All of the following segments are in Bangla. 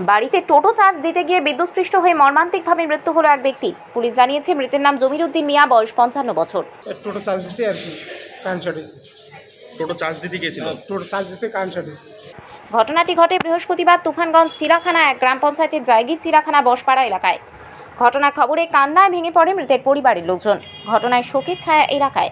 বাড়িতে টোটো চার্জ দিতে গিয়ে বিদ্যুৎস্পৃষ্ট হয়ে মর্মান্তিকভাবে মৃত্যু হলো এক ব্যক্তির পুলিশ জানিয়েছে মৃতের নাম জমির উদ্দিন মিয়া বয়স পঞ্চান্ন বছর। টোটো চার্জ দিতে আর কি হয়েছে। টোটো চার্জ দিতে গিয়েছিল? টোটো চার্জ দিতে হয়েছে। ঘটনাটি ঘটে বৃহস্পতিবার তুফানগঞ্জ চিড়াখানা এক গ্রাম পঞ্চায়েতের জায়গি চিড়াখানা বসপাড়া এলাকায়। ঘটনার খবরে কান্নায় ভেঙে পড়ে মৃতের পরিবারের লোকজন। ঘটনায় শোকের ছায়া এলাকায়।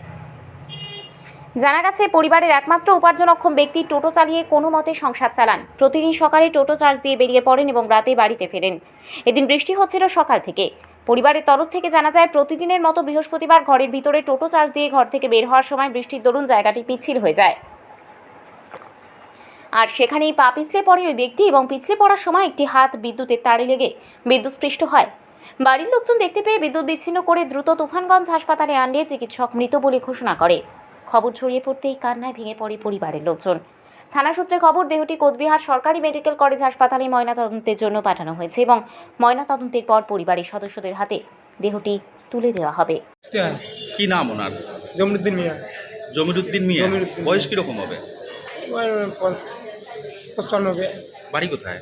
জানা গেছে, পরিবারের একমাত্র উপার্জনক্ষম ব্যক্তি টোটো চালিয়ে কোনো মতে সংসার চালান। প্রতিদিন সকালে টোটো চার্জ দিয়ে বেরিয়ে পড়েন এবং রাতে বাড়িতে ফেরেন। এদিন বৃষ্টি হচ্ছিল সকাল থেকে। পরিবারের তরফ থেকে জানা যায়, প্রতিদিনের মতো বৃহস্পতিবার ঘরের ভিতরে টোটো চার্জ দিয়ে ঘর থেকে বের হওয়ার সময় বৃষ্টির দরুন জায়গাটি পিচ্ছিল হয়ে যায়। আর সেখানেই পা পিছলে পড়ে ওই ব্যক্তি এবং পিছলে পড়ার সময় একটি হাত বিদ্যুতের তারে লেগে বিদ্যুৎস্পৃষ্ট হয়। বাড়ির লোকজন দেখতে পেয়ে বিদ্যুৎ বিচ্ছিন্ন করে দ্রুত তুফানগঞ্জ হাসপাতালে আনলে চিকিৎসক মৃত বলে ঘোষণা করে। খবর ছড়িয়ে পড়তেই কান্নায় ভেঙে পড়ে পরিবারের লোকজন। থানা সূত্রে খবর দেহটি কোচবিহার সরকারি মেডিকেল কলেজ হাসপাতালে ময়নাতদন্তের জন্য পাঠানো হয়েছে এবং ময়নাতদন্তের পর পরিবারের সদস্যদের হাতে দেহটি তুলে দেওয়া হবে। কি নাম ওনার? জমরুদ্দিন মিয়া। জমিরুদ্দিন মিয়া? জমিরুদ্দিন বয়স কীরকম হবে? বাড়ি কোথায়?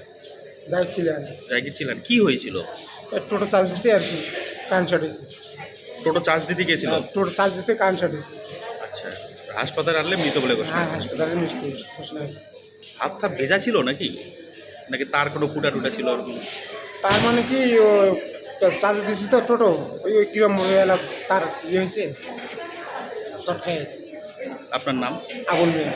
যাচ্ছিলেন জায়গির ছিলেন। কি হয়েছিল? টোটো চার্জ দিতে আর কি শর্ট টোটো চার্জ দিতে গিয়েছিল টোটো চার্জ দিতে হয়েছে। আচ্ছা হাসপাতালে আনলে মৃত বলে ঘোষণা হ্যাঁ হাসপাতালে মিষ্টি ঘোষণা হাতটা ভেজা ছিল নাকি? নাকি তার কোনো ফুটা টুটা ছিল তার মানে কি চার্জ দিছি তো টোটো ওই ওই কিরম হয়ে গেল তার ইয়ে হয়েছে শর্ট খেয়ে আপনার নাম? আগুন মিয়া।